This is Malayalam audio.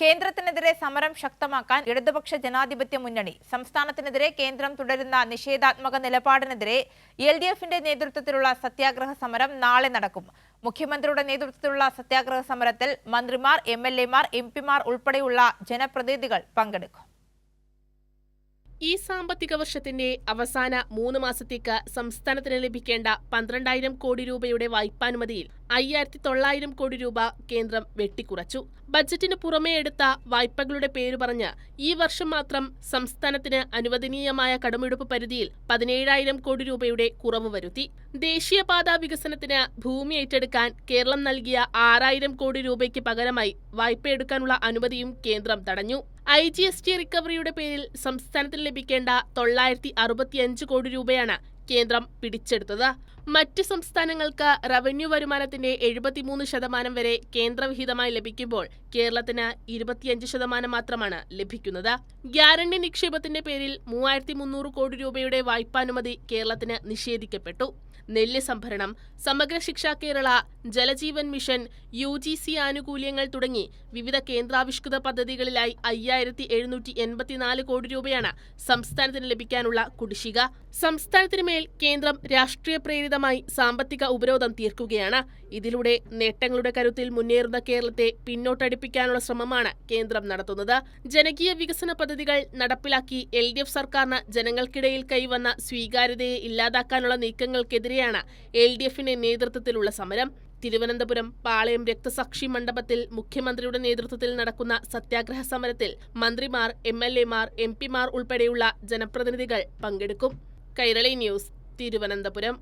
കേന്ദ്രത്തിനെതിരെ സമരം ശക്തമാക്കാൻ ഇടതുപക്ഷ ജനാധിപത്യ മുന്നണി സംസ്ഥാനത്തിനെതിരെ കേന്ദ്രം തുടരുന്ന നിഷേധാത്മക നിലപാടിനെതിരെ എൽ ഡി എഫിന്റെ നേതൃത്വത്തിലുള്ള സത്യാഗ്രഹ സമരം നാളെ നടക്കും. മുഖ്യമന്ത്രിയുടെ നേതൃത്വത്തിലുള്ള സത്യാഗ്രഹ സമരത്തിൽ മന്ത്രിമാർ എം എൽ എമാർ എം പിമാർ ഉൾപ്പെടെയുള്ള ജനപ്രതിനിധികൾ പങ്കെടുക്കും. ഈ സാമ്പത്തിക വർഷത്തിന്റെ അവസാന മൂന്ന് മാസത്തേക്ക് സംസ്ഥാനത്തിന് ലഭിക്കേണ്ട പന്ത്രണ്ടായിരം കോടി രൂപയുടെ വായ്പാനുമതിയിൽ അയ്യായിരത്തി തൊള്ളായിരം കോടി രൂപ കേന്ദ്രം വെട്ടിക്കുറച്ചു. ബജറ്റിന് പുറമേ എടുത്ത വായ്പകളുടെ പേര് പറഞ്ഞ് ഈ വർഷം മാത്രം സംസ്ഥാനത്തിന് അനുവദനീയമായ കടമെടുപ്പ് പരിധിയിൽ പതിനേഴായിരം കോടി രൂപയുടെ കുറവ് വരുത്തി. ദേശീയപാതാ വികസനത്തിന് ഭൂമി ഏറ്റെടുക്കാൻ കേരളം നൽകിയ ആറായിരം കോടി രൂപയ്ക്ക് പകരമായി വായ്പയെടുക്കാനുള്ള അനുമതിയും കേന്ദ്രം തടഞ്ഞു. ഐ ജി എസ് ടി റിക്കവറിയുടെ പേരിൽ സംസ്ഥാനത്തിന് ലഭിക്കേണ്ട തൊള്ളായിരത്തി അറുപത്തിയഞ്ച് കോടി രൂപയാണ് കേന്ദ്രം പിടിച്ചെടുത്തത്. മറ്റ് സംസ്ഥാനങ്ങൾക്ക് റവന്യൂ വരുമാനത്തിന്റെ എഴുപത്തിമൂന്ന് ശതമാനം വരെ കേന്ദ്രവിഹിതമായി ലഭിക്കുമ്പോൾ കേരളത്തിന് ഇരുപത്തിയഞ്ച് ശതമാനം മാത്രമാണ് ലഭിക്കുന്നത്. ഗ്യാരണ്ടി നിക്ഷേപത്തിന്റെ പേരിൽ മൂവായിരത്തി മുന്നൂറ് കോടി രൂപയുടെ വായ്പാനുമതി കേരളത്തിന് നിഷേധിക്കപ്പെട്ടു. നെല്ല് സംഭരണം Samagra Shiksha Kerala Jal Jeevan mission U G C ആനുകൂല്യങ്ങൾ തുടങ്ങി വിവിധ കേന്ദ്രാവിഷ്കൃത പദ്ധതികളിലായി അയ്യായിരത്തി എഴുന്നൂറ്റി എൺപത്തിനാല് കോടി രൂപയാണ് സംസ്ഥാനത്തിന് ലഭിക്കാനുള്ള കുടിശ്ശിക. സംസ്ഥാനത്തിന് മേൽ കേന്ദ്രം രാഷ്ട്രീയ പ്രേരിതമായി സാമ്പത്തിക ഉപരോധം തീർക്കുകയാണ്. ഇതിലൂടെ നേട്ടങ്ങളുടെ കരുത്തിൽ മുന്നേറുന്ന കേരളത്തെ പിന്നോട്ടടിപ്പിക്കാനുള്ള ശ്രമമാണ് കേന്ദ്രം നടത്തുന്നത്. ജനകീയ വികസന പദ്ധതികൾ നടപ്പിലാക്കി എൽ ഡി എഫ് സർക്കാരിന് ജനങ്ങൾക്കിടയിൽ കൈവന്ന സ്വീകാര്യതയെ ഇല്ലാതാക്കാനുള്ള നീക്കങ്ങൾക്കെതിരെയാണ് എൽ ഡി എഫിന്റെ നേതൃത്വത്തിലുള്ള സമരം. തിരുവനന്തപുരം പാളയം രക്തസാക്ഷി മണ്ഡപത്തിൽ മുഖ്യമന്ത്രിയുടെ നേതൃത്വത്തിൽ നടക്കുന്ന സത്യാഗ്രഹ സമരത്തിൽ മന്ത്രിമാർ എം എൽ എമാർ എം പിമാർ ഉൾപ്പെടെയുള്ള ജനപ്രതിനിധികൾ പങ്കെടുക്കും. കൈരളി ന്യൂസ് തിരുവനന്തപുരം.